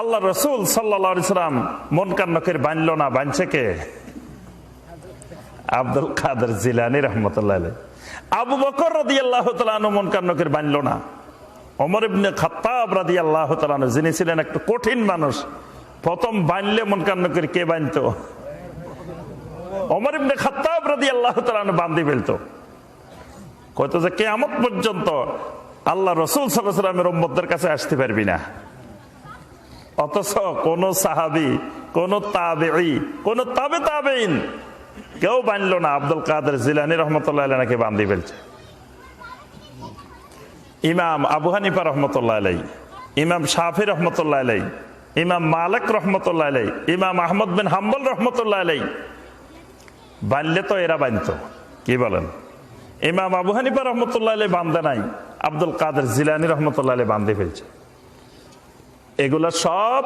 আল্লাহ রসুল সাল্লাম মন কান্নকের বানল না, বানছে কে? আব্দুল কাদের জিলানি রহমতুল্লাহ আবু বকর রাদি আল্লাহ মন কান্নকের বানল না। অমর ইবনে রাদি আল্লাহ যিনি ছিলেন একটু কঠিন মানুষ, প্রথম বানলে মন কান্নকের কে বানত? অমর ইবনে খাত্তাব রাদি আল্লাহ বান্ধি ফেলতো। কত যে কেয়ামত পর্যন্ত আল্লাহ রসুল সাল্লামের উম্মতদের কাছে আসতে পারবি না। অথচ কোন সাহাবি, কোন কোন তাবে তাবেইন কেউ বানল না। আব্দুল কাদের জিলানি রহমতুল্লাহ নাকি বান্ধি ফেলছে। ইমাম আবু হানিফা রহমতুল্লাহ আলাই ইমাম শাফি রহমতুল্লাহ আলাই ইমাম মালিক রহমতুল্লাহ আলাই ইমাম আহমদ বিন হাম্বল রহমতুল্লাহ আলাই বানলে তো এরা বানতো, কি বলেন? ইমাম আবু হানিফা রহমতুল্লাহ আলাই বান্ধে নাই। আব্দুল কাদের জিলানি রহমতুল্লাহ বান্ধে ফেলছে। এগুলা সব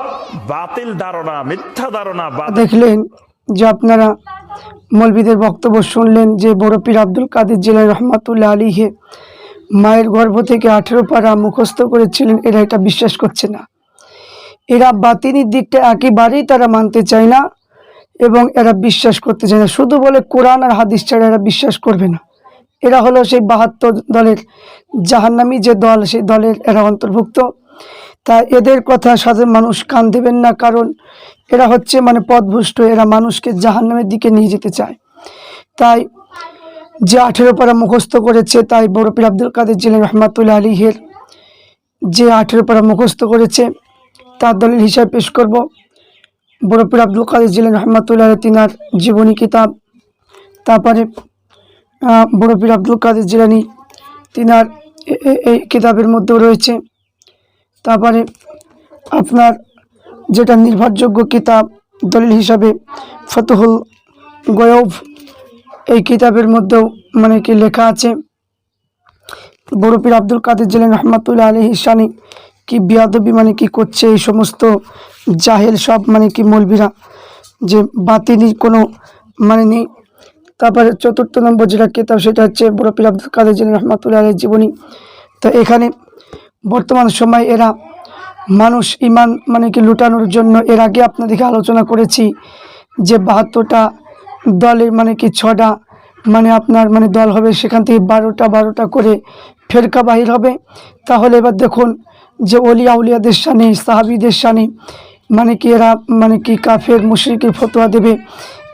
বাতিল ধারণা, মিথ্যা ধারণা দেখলেন যে আপনারা মৌলবীদের বক্তব্য শুনলেন যে বড় পীর আব্দুল কাদের জেলায় রহমাতুল্লাহ আলীহে মায়ের গর্ভ থেকে আঠেরো পারা মুখস্থ করেছিলেন, এরা এটা বিশ্বাস করছে না। এরা বাতিনির দিকটা একেবারেই তারা মানতে চায় না এবং এরা বিশ্বাস করতে চায় না। শুধু বলে কোরআন আর হাদিস ছাড়া এরা বিশ্বাস করবে না। এরা হলো সেই বাহাত্তর দলের জাহান্নামী যে দল, সেই দলের এরা অন্তর্ভুক্ত। তা এদের কথা সাধারণ মানুষ কান দেবেন না, কারণ এরা হচ্ছে মানে পথভুষ্ট এরা মানুষকে জাহান্নামের দিকে নিয়ে যেতে চায়। তাই যে আঠেরো পারা মুখস্থ করেছে, তাই বড় পীর আব্দুল কাদের জিলেন রহমাতুল্লাহ আলীহের যে আঠেরো পারা মুখস্থ করেছে, তার দলের হিসাবে পেশ করব। বড় পীর আব্দুল কাদের জিলেন রহমাতুল্লাহ তিনার জীবনী কিতাব, তারপরে বড় পীর আব্দুল কাদের জিলানি, তিনার এই কিতাবের মধ্যেও রয়েছে। তারপরে আপনার যেটা নির্ভরযোগ্য কিতাব, দলিল হিসাবে ফতহুল গয়ব, এই কিতাবের মধ্যেও মানে কি লেখা আছে। বড় পীর আব্দুল কাদের জেলেন রহমাতুল্লাহ আলী ইসানি কি বিয়াদবি মানে কি করছে এই সমস্ত জাহেল সব মানে কি মৌলবীরা, যে বাতিনি কোনো মানে নেই। তারপরে চতুর্থ নম্বর যেটা কিতাব, সেটা হচ্ছে বড় পীর আব্দুল কাদের জেলেন রহমাতুল্লাহ আলীর জীবনী। তো এখানে বর্তমান সময় এরা মানুষ, ইমান মানে কি লুটানোর জন্য এর আগে আপনাদেরকে আলোচনা করেছি যে বাহাত্তরটা দলের মানে কি ছটা মানে আপনার মানে দল হবে, সেখান থেকে বারোটা বারোটা করে ফেরকা বাহির হবে। তাহলে এবার দেখুন যে অলিয়া উলিয়াদের সানে সাহাবিদের সানে মানে কি এরা মানে কি কাফের, মুশরিকের ফতোয়া দেবে।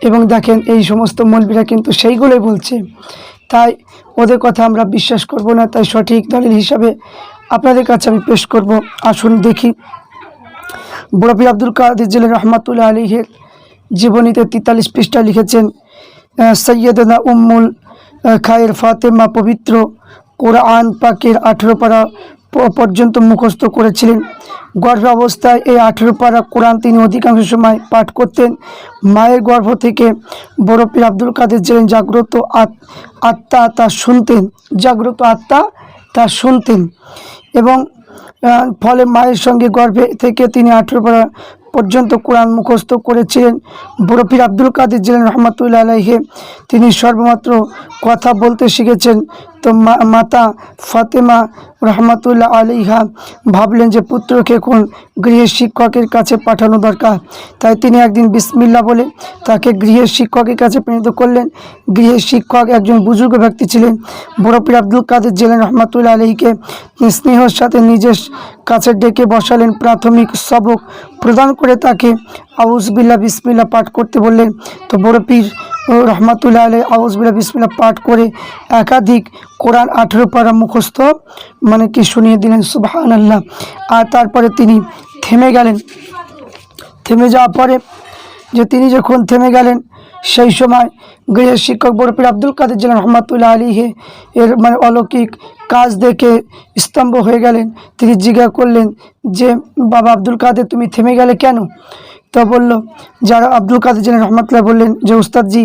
এবং দেখেন এই সমস্ত মৌলবীরা কিন্তু সেইগুলোই বলছে। তাই ওদের কথা আমরা বিশ্বাস করব না, তাই সঠিক দলিল হিসাবে আপনাদের কাছে আমি পেশ করব। আসুন দেখি। বড়পীর আব্দুল কাদের জেলের রহমাতুল্লাহ আলীহের জীবনীতে তেতাল্লিশ পৃষ্ঠা লিখেছেন সৈয়দনা উম্মুল খায়ের ফাতেমা পবিত্র কোরআন পাকের আঠেরো পারা প- পর্যন্ত মুখস্থ করেছিলেন। গর্ভ অবস্থায় এই আঠেরো পারা কোরআন তিনি অধিকাংশ সময় পাঠ করতেন। মায়ের গর্ভ থেকে বড় পীর আব্দুল কাদের জেলেন জাগ্রত আত- আত্মা তা শুনতেন, জাগ্রত আত্মা তা শুনতেন এবং ফলে মায়ের সঙ্গে গর্ভে থেকে তিনি আঠেরো পারা পর্যন্ত কোরআন মুখস্থ করেছিলেন। বড় পীর আব্দুল কাদের জিলেন রহমতুল্লাহ আলাইহে। তিনি সর্বমাত্র কথা বলতে শিখেছেন। তো মাতা ফাতেমা রহমতুল্লাহ আলিহা ভাবলেন যে পুত্রকে কোন গৃহের শিক্ষকের কাছে পাঠানো দরকার। তাই তিনি একদিন বিসমিল্লা বলে তাকে গৃহের শিক্ষকের কাছে প্রেরিত করলেন। গৃহের শিক্ষক একজন বুজুর্গ ব্যক্তি ছিলেন। বড় পীর আব্দুল কাদের জেলেন রহমতুল্লাহ আলহীকে স্নেহর সাথে নিজের কাছে ডেকে বসালেন প্রাথমিক সবক প্রদান করে তাকে আউজবিল্লা বিসমিল্লা পাঠ করতে বললেন। তো বড় পীর রহমাতুল্লাহ আলহ আউজবিল্লা বিসমিল্লা পাঠ করে একাধিক কোরআন আঠেরো পারা মুখস্থ মানে কি শুনিয়ে দিলেন সুবাহান আল্লাহ আর তারপরে তিনি থেমে গেলেন। থেমে যাওয়ার পরে যে তিনি যখন থেমে গেলেন, সেই সময় গৃহের শিক্ষক বরফির আব্দুল কাদের জেলার রহমাতুল্লাহ আলী হে এর মানে অলৌকিক কাজ দেখে স্তম্ভ হয়ে গেলেন। তিনি জিজ্ঞাসা করলেন যে, বাবা আব্দুল কাদের, তুমি থেমে গেলে কেন? তো বলল, যারা আব্দুল কাদের জেনে রহমতুল্লাহ বললেন যে, উস্তাদজি,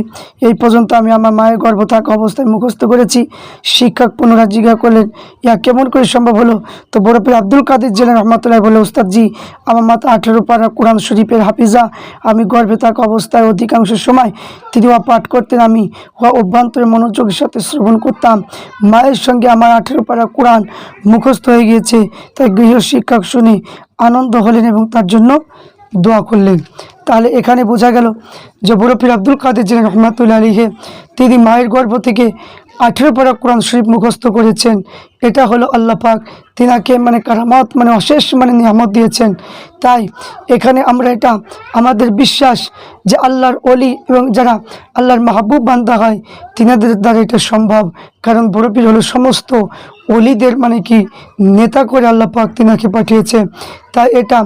এই পর্যন্ত আমি আমার মায়ের গর্ভ থাকা অবস্থায় মুখস্থ করেছি, শিক্ষক পুনরায় জিজ্ঞাসা করলেন ইয়া কেমন করে সম্ভব হলো? তো বরফের আব্দুল কাদের জেনে রহমতুল্লাহ বলে উস্তাদজি, আমার মাতা আঠেরো পারা কোরআন শরীফের হাফিজা, আমি গর্ভে থাকা অবস্থায় অধিকাংশ সময় তিনিও পাঠ করতেন আমি অভ্যন্তরে মনোযোগের সাথে শ্রবণ করতাম। মায়ের সঙ্গে আমার আঠেরো পারা কোরআন মুখস্থ হয়ে গিয়েছে, তাই গৃহ শিক্ষক শুনে আনন্দ হলেন এবং তার জন্য দোয়া করলেন। তাহলে এখানে বোঝা গেল যে বরফির আব্দুল কাদের জিলেন রহমাতুল্লাহ আলীহে তিনি মায়ের গর্ভ থেকে আঠেরো পারা কোরআন শরীফ মুখস্থ করেছেন। এটা হলো আল্লাহ পাক তিনাকে মানে কারামত মানে অশেষ মানে নিয়ামত দিয়েছেন। তাই এখানে আমরা এটা, আমাদের বিশ্বাস যে আল্লাহর অলি এবং যারা আল্লাহর মাহবুব বান্দা হয়, তিনাদের দ্বারা এটা সম্ভব। কারণ বরফির হলো সমস্ত অলিদের মানে কি, নেতা করে আল্লাহ পাক তিনাকে পাঠিয়েছে। তাই এটা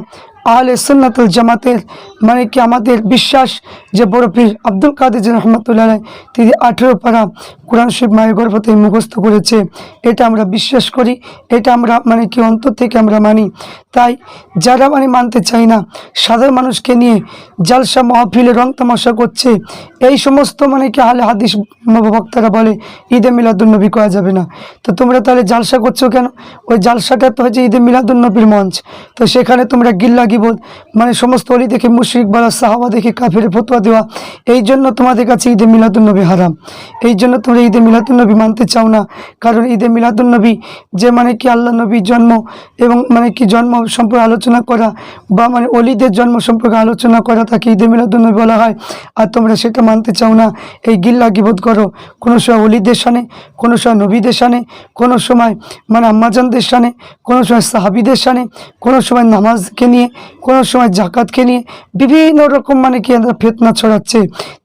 আহলে সুন্নাতুল জামাতের মানে কি আমাদের বিশ্বাস যে বড় পীর আব্দুল কাদের রহমতুল্লাহ তিনি আঠেরো পারা কোরআন শিব মায়ের গর্ভতে মুখস্থ করেছে, এটা আমরা বিশ্বাস করি, এটা আমরা মানে কি অন্তর থেকে আমরা মানি। তাই যারা মানে মানতে চাই না, সাধারণ মানুষকে নিয়ে জালসা মহফিলে রং তামাশা করছে, এই সমস্ত মানে কি আহলে হাদিস বক্তারা বলে, ঈদে মিলাদুন্নবী করা যাবে না। তো তোমরা তাহলে জালসা করছ কেন? ওই জালসাটা তো হচ্ছে ঈদে মিলাদুন্নবীর মঞ্চ। তো সেখানে তোমরা গিল্লা গিবোধ মানে সমস্ত অলি দেখে মুশরিক বলা সাহাবা দেখে কাফের ফতোয়া দেওয়া, এই জন্য তোমাদের কাছে ঈদে মিলাদুন্নবী হারাম। এই জন্য তোমরা ঈদে মিলাদুন্নবী মানতে চাও না, কারণ ঈদে মিলাদুন্নবী যে মানে কি আল্লাহ নবীর জন্ম এবং মানে কি জন্ম সম্পর্কে আলোচনা করা বা মানে অলিদের জন্ম সম্পর্কে আলোচনা করা তাকে ঈদে মিলাদুন্নবী বলা হয়। আর তোমরা সেটা মানতে চাও না, এই গিল্লা গিবোধ করো। কোনো সময় অলিদের সানে, কোনো সময় নবীদের সানে, কোনো সময় মানে আম্মাজানদের সানে, কোনো সময় সাহাবিদের সানে, কোনো সময় নামাজকে নিয়ে কোনো সময় জাকাতকে নিয়ে বিভিন্ন রকম মানে কি আমরা ফেতনা ছড়াচ্ছে।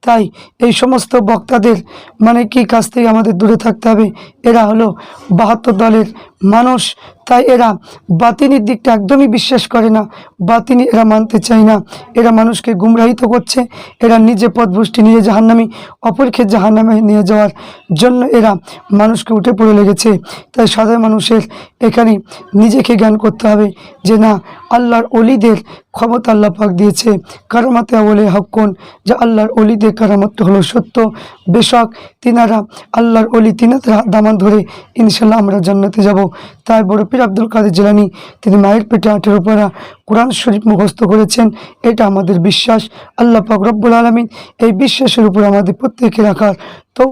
তাই এই সমস্ত বক্তাদের মানে কি কাছ থেকে আমাদের দূরে থাকতে হবে? এরা হলো বাহাত্তর দলের মানুষ। তাই এরা বাতিনির দিকটা একদমই বিশ্বাস করে না। বাতিনি এরা মানতে চায় না। এরা মানুষকে গুমরাহিত করছে। এরা নিজে পদভুষ্টি নিয়ে জাহান্নামি, অপরকে জাহান্নামে নিয়ে যাওয়ার জন্য এরা মানুষকে উঠে পড়ে লেগেছে। তাই সাধারণ মানুষের এখানে নিজেকে জ্ঞান করতে হবে যে না, আল্লাহর অলিদের ক্ষমতা আল্লাহ পাক দিয়েছে। কারামাতে বলে হকন যে আল্লাহর অলিদের কারামতটা হলো সত্য। বেশক তিনারা আল্লাহর অলি তিনাদের দামান ধরে ইনশাল্লাহ আমরা জান্নাতে যাব। তাই বড় পীর আব্দুল কাদের জেলানি, তিনি মায়ের পেটে আঠেরো পারা কোরআন শরীফ মুখস্থ করেছেন। এটা আমাদের বিশ্বাস। আল্লাহ পাক রব্বুল আলমিন এই বিশ্বাসের উপর আমাদের প্রত্যেকে রাখার তো